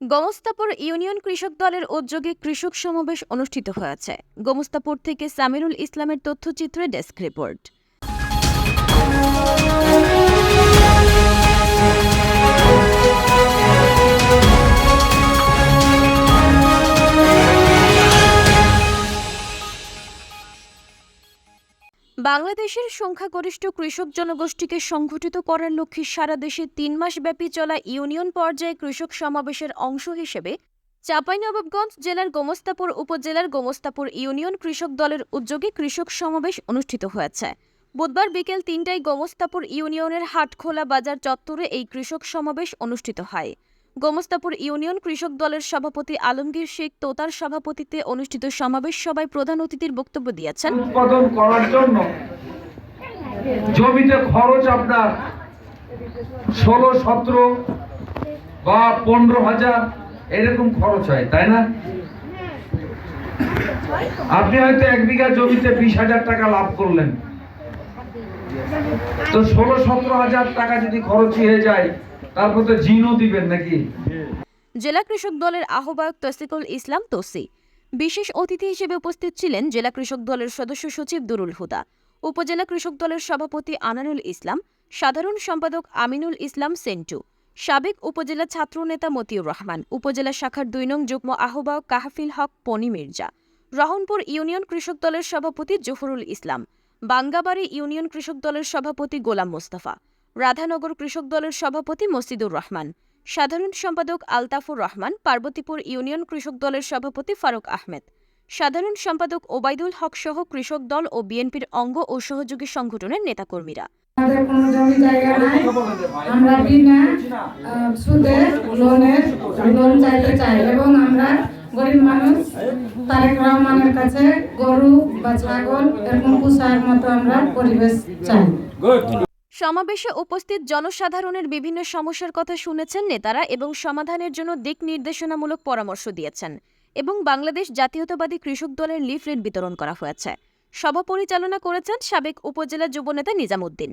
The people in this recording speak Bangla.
গোমস্তাপুর ইউনিয়ন কৃষক দলের উদ্যোগে কৃষক সমাবেশ অনুষ্ঠিত হয়েছে। গোমস্তাপুর থেকে সামিরুল ইসলামের তথ্যচিত্রে ডেস্ক রিপোর্ট। বাংলাদেশের সংখ্যাগরিষ্ঠ কৃষক জনগোষ্ঠীকে সংগঠিত করার লক্ষ্যে সারা দেশে তিন মাস ব্যাপী চলা ইউনিয়ন পর্যায়ে কৃষক সমাবেশের অংশ হিসেবে চাঁপাইনবাবগঞ্জ জেলার গোমস্তাপুর উপজেলার গোমস্তাপুর ইউনিয়ন কৃষক দলের উদ্যোগে কৃষক সমাবেশ অনুষ্ঠিত হয়েছে। বুধবার বিকেল তিনটায় গোমস্তাপুর ইউনিয়নের হাটখোলা বাজার চত্বরে এই কৃষক সমাবেশ অনুষ্ঠিত হয়। গোমস্তাপুর ইউনিয়ন কৃষক দলের সভাপতি আলমগীর শেখ তোতার সভাপতিত্বে অনুষ্ঠিত সমাবেশ সভায় প্রধান অতিথির বক্তব্য দিয়েছেন। উৎপাদন করার জন্য জমিতে খরচ আপনার ষোলো, সতেরো বা পনেরো হাজার এরকম খরচ হয়, তাই না? আপনি হয়তো এক বিঘা জমিতে বিশ হাজার টাকা লাভ করলেন। তো ষোলো, সতেরো হাজার টাকা যদি খরচ হয়ে যায় তারপর তো জিনও দিবেন নাকি? জেলা কৃষক দলের আহ্বায়ক তসিকুল ইসলাম তোসি। বিশেষ অতিথি হিসেবে উপস্থিত ছিলেন জেলা কৃষক দলের সদস্য সচিব দুরুল হুদা, উপজেলা কৃষক দলের সভাপতি আনানুল ইসলাম, সাধারণ সম্পাদক আমিনুল ইসলাম সেন্টু, সাবেক উপজেলা ছাত্র নেতা মতিউর রহমান, উপজেলা শাখার দুই নং যুগ্ম আহ্বায়ক কাহাফিল হক পনি মির্জা, রহনপুর ইউনিয়ন কৃষক দলের সভাপতি জহুরুল ইসলাম, বাঙ্গাবাড়ি ইউনিয়ন কৃষক দলের সভাপতি গোলাম মোস্তফা রাধানগর কৃষক দলের সভাপতি মসজিদুর রহমান সাধারণ সম্পাদক আলতাফুর রহমান পার্বতীপুর ইউনিয়ন কৃষক দলের সভাপতি ফারুক আহমেদ সাধারণ সম্পাদক ওবায়দুল হক সহ কৃষক দল ও বিএনপির অঙ্গ ও সহযোগী সংগঠনের নেতাকর্মীরা। আমাদের কোনো জমি জায়গা নাই। আমরা বিনা সুদে লোনের লোন চাইতে চাই এবং আমরা গরিব মানুষ। তারেক রহমানের কাছে গরু বা ছাগল এরকম পোষার মতো আমরা পরিবেশ চাই। সমাবেশে উপস্থিত জনসাধারণের বিভিন্ন সমস্যার কথা শুনেছেন নেতারা এবং সমাধানের জন্য দিক নির্দেশনামূলক পরামর্শ দিয়েছেন এবং বাংলাদেশ জাতীয়তাবাদী কৃষক দলের লিফলেট বিতরণ করা হয়েছে। সভা পরিচালনা করেছেন সাবেক উপজেলা যুবনেতা নিজামুদ্দিন।